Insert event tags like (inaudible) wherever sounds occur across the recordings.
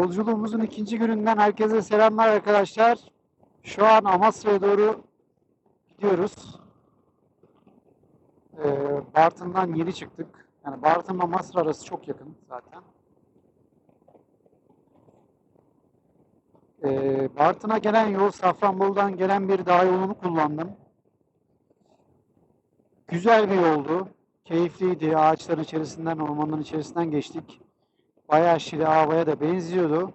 Yolculuğumuzun ikinci gününden herkese selamlar arkadaşlar. Şu an Amasra'ya doğru gidiyoruz. Ee, Bartın'dan yeni çıktık. Yani Bartın Amasra arası çok yakın zaten. Ee, Bartın'a gelen yol Safranbolu'dan gelen bir dağ yolunu kullandım. Güzel bir yoldu. Keyifliydi. Ağaçların içerisinden, ormanların içerisinden geçtik. Bayağı Şile havaya da benziyordu.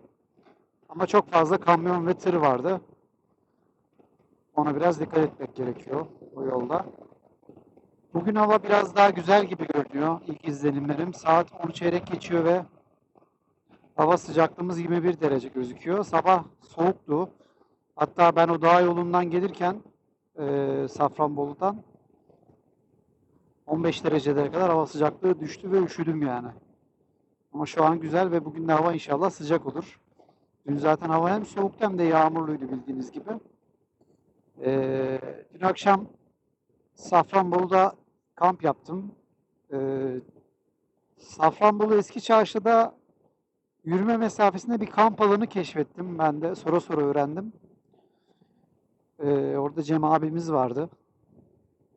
Ama çok fazla kamyon ve tır vardı. Ona biraz dikkat etmek gerekiyor o yolda. Bugün hava biraz daha güzel gibi görünüyor. İlk izlenimlerim. Saat 10 çeyrek geçiyor ve hava sıcaklığımız 21 derece gözüküyor. Sabah soğuktu. Hatta ben o dağ yolundan gelirken eee Safranbolu'dan 15 derecelere kadar hava sıcaklığı düştü ve üşüdüm yani. Ama şu an güzel ve bugün de hava inşallah sıcak olur. Dün zaten hava hem soğuktu hem de yağmurluydu bildiğiniz gibi. Ee, dün akşam Safranbolu'da kamp yaptım. Ee, Safranbolu Eski Çarşı'da yürüme mesafesinde bir kamp alanı keşfettim. Ben de sonra sonra öğrendim. Ee, orada Cem abimiz vardı.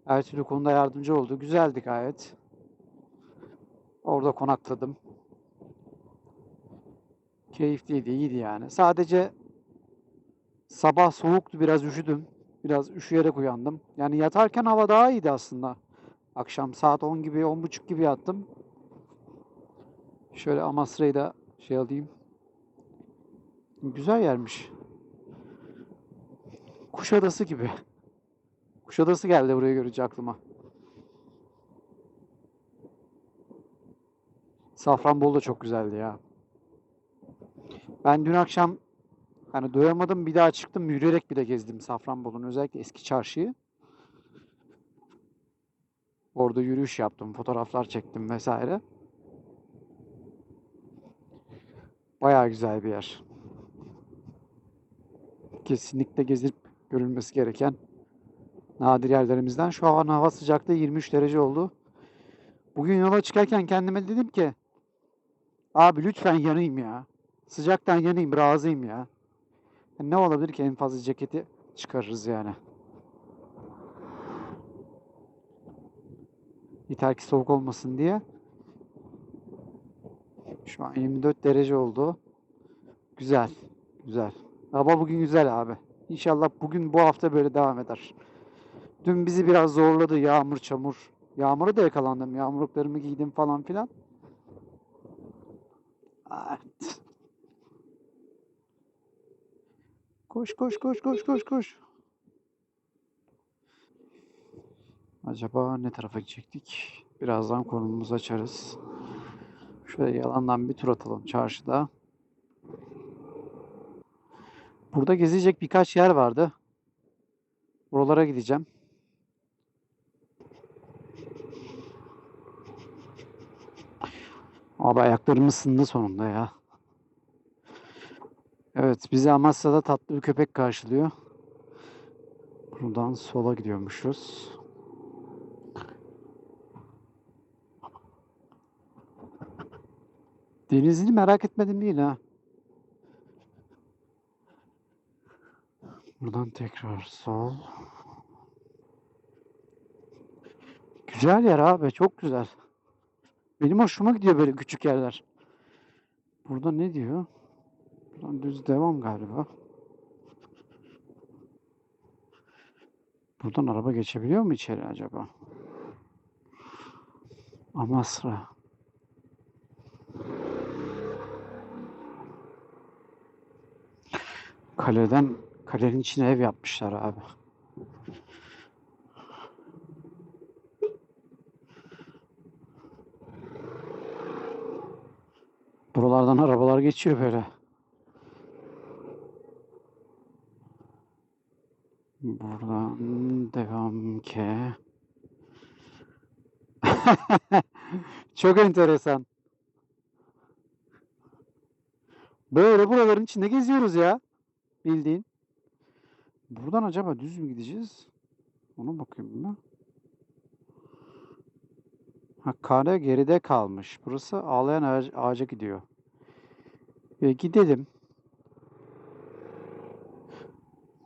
Her türlü konuda yardımcı oldu. Güzeldi gayet. Orada konakladım. Keyifliydi, iyiydi yani. Sadece sabah soğuktu, biraz üşüdüm. Biraz üşüyerek uyandım. Yani yatarken hava daha iyiydi aslında. Akşam saat 10 gibi, 10.30 gibi yattım. Şöyle Amasra'yı da şey alayım. Güzel yermiş. Kuşadası gibi. Kuşadası geldi buraya görünce aklıma. Safranbolu da çok güzeldi ya. Ben dün akşam hani doyamadım bir daha çıktım yürüyerek bile gezdim Safranbolu'nun özellikle eski çarşıyı. Orada yürüyüş yaptım, fotoğraflar çektim vesaire. Bayağı güzel bir yer. Kesinlikle gezip görülmesi gereken nadir yerlerimizden. Şu an hava sıcaklığı 23 derece oldu. Bugün yola çıkarken kendime dedim ki abi lütfen yanayım ya. Sıcaktan yanayım, razıyım ya. Ne olabilir ki en fazla ceketi çıkarırız yani. Yeter ki soğuk olmasın diye. Şu an 24 derece oldu. Güzel, güzel. Hava bugün güzel abi. İnşallah bugün bu hafta böyle devam eder. Dün bizi biraz zorladı yağmur, çamur. Yağmura da yakalandım. Yağmurluklarımı giydim falan filan. Evet. Koş koş koş koş koş koş. Acaba ne tarafa gidecektik? Birazdan konumuzu açarız. Şöyle yalandan bir tur atalım çarşıda. Burada gezecek birkaç yer vardı. Buralara gideceğim. Abi ayaklarım ısındı sonunda ya. Evet, bizi Amasya'da tatlı bir köpek karşılıyor. Buradan sola gidiyormuşuz. Denizini merak etmedim değil ha. Buradan tekrar sol. Güzel yer abi, çok güzel. Benim hoşuma gidiyor böyle küçük yerler. Burada ne diyor? Buradan düz devam galiba. Buradan araba geçebiliyor mu içeri acaba? Amasra. Kaleden, kalenin içine ev yapmışlar abi. Buralardan arabalar geçiyor böyle. Buradan devam ki. (laughs) Çok enteresan. Böyle buraların içinde geziyoruz ya. Bildiğin. Buradan acaba düz mü gideceğiz? Ona bakayım ben. Ha, kare geride kalmış. Burası ağlayan ağac- ağaca gidiyor. Ve gidelim.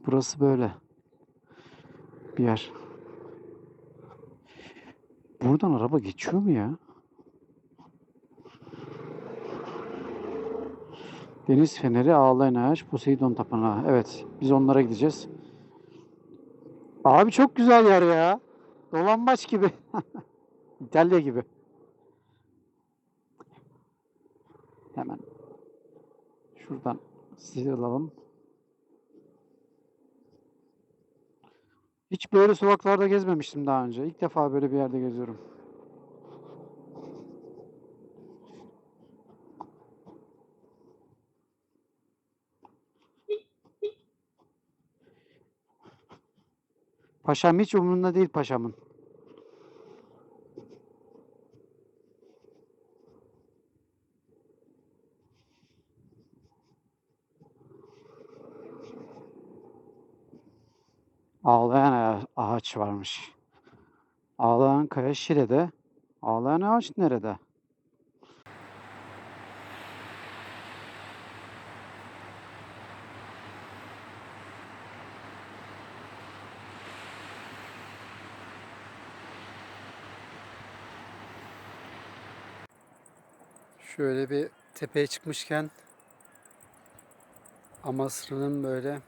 Burası böyle. Bir yer. Buradan araba geçiyor mu ya? Deniz Feneri, Ağlayan Ağaç, Poseidon Tapınağı. Evet, biz onlara gideceğiz. Abi çok güzel yer ya. Dolambaç gibi. (laughs) İtalya gibi. Hemen şuradan sizi alalım. Hiç böyle sokaklarda gezmemiştim daha önce. İlk defa böyle bir yerde geziyorum. Paşam hiç umurunda değil paşamın. Ağlayan ağa- ağaç varmış. Ağlayan kaya Şile'de. Ağlayan ağaç nerede? Şöyle bir tepeye çıkmışken Amasra'nın böyle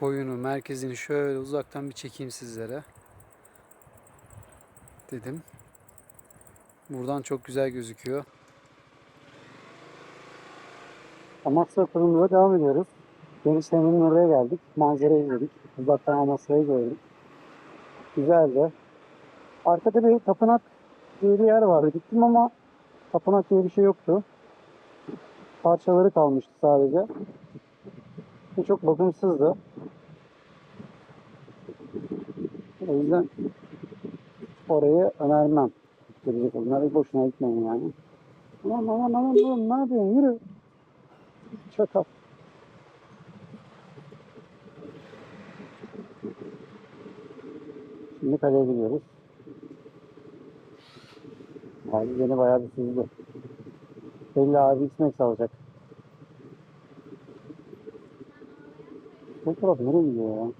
koyunu, merkezini şöyle uzaktan bir çekeyim sizlere. Dedim. Buradan çok güzel gözüküyor. Amasra turumuza devam ediyoruz. Deniz Fener'in oraya geldik. Manzarayı izledik. Uzaktan Amasra'yı gördük. Güzeldi. Arkada bir tapınak diye bir yer vardı. Gittim ama tapınak diye bir şey yoktu. Parçaları kalmıştı sadece. Çok bakımsızdı. O yüzden orayı önermem. Gelecek olanlara boşuna gitmeyin yani. Aman aman aman oğlum ne yapıyorsun yürü. Çakal. Şimdi kaleye gidiyoruz. Abi beni bayağı bir süzdü. Belli abi içmek alacak. Bu taraf nereye gidiyor ya?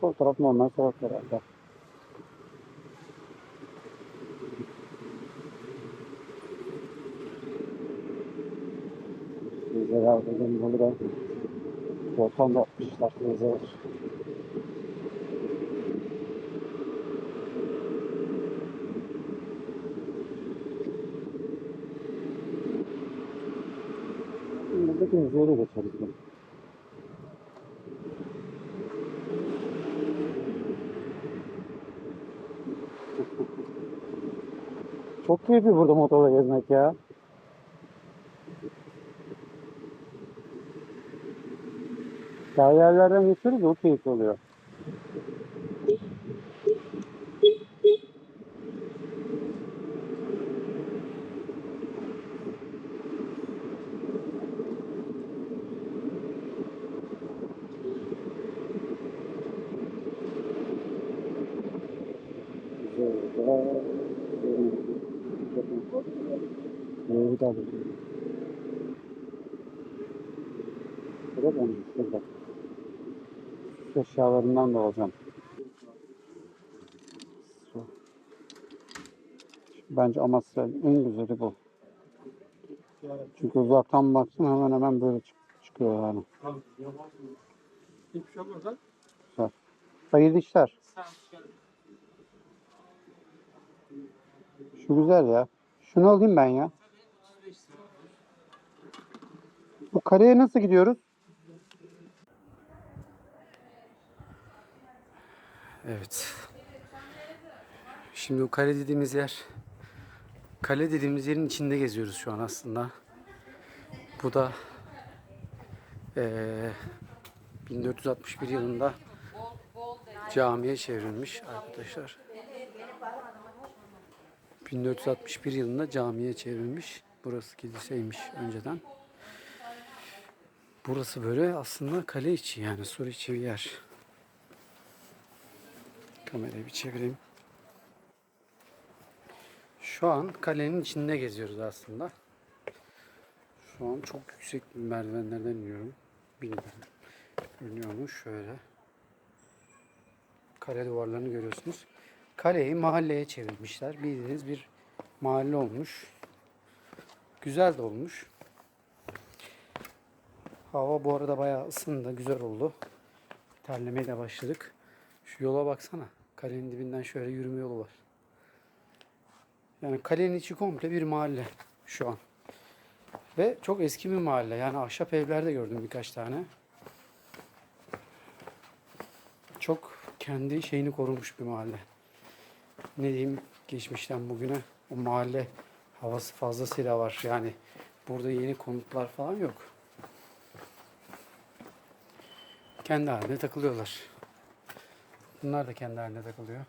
Sol taraf normal sokak herhalde. Güzel abi benim burada ortam da atmışlar güzel. Buradaki müzeye de Çok keyifli burada motorla gezmek ya. Daha yerlerden geçiyoruz o keyifli oluyor. Ee, bir daha dur. Şurada mı? Şurada. Şu eşyalarından da alacağım. Bence Amasya'nın en güzeli bu. Çünkü uzaktan baktım hemen hemen böyle çık- çıkıyor yani. Hiçbir şey olmaz lan. Hayırlı işler. Şu güzel ya. Şunu alayım ben ya. 35 lira. Bu kareye nasıl gidiyoruz? Evet. Şimdi o kale dediğimiz yer kale dediğimiz yerin içinde geziyoruz şu an aslında. Bu da eee 1461 yılında camiye çevrilmiş arkadaşlar. 1461 yılında camiye çevrilmiş. Burası kiliseymiş önceden. Burası böyle aslında kale içi yani sur içi bir yer. Kamerayı bir çevireyim. Şu an kalenin içinde geziyoruz aslında. Şu an çok yüksek merdivenlerden iniyorum. Bilmiyorum. Görünüyor mu? Şöyle. Kale duvarlarını görüyorsunuz. Kaleyi mahalleye çevirmişler. Bildiğiniz bir mahalle olmuş. Güzel de olmuş. Hava bu arada bayağı ısındı. Güzel oldu. Terlemeye de başladık. Şu yola baksana. Kalenin dibinden şöyle yürüme yolu var. Yani kalenin içi komple bir mahalle şu an. Ve çok eski bir mahalle. Yani ahşap evler de gördüm birkaç tane. Çok kendi şeyini korumuş bir mahalle. Ne diyeyim geçmişten bugüne o mahalle havası fazlasıyla var. Yani burada yeni konutlar falan yok. Kendi haline takılıyorlar. Bunlar da kendi haline takılıyor.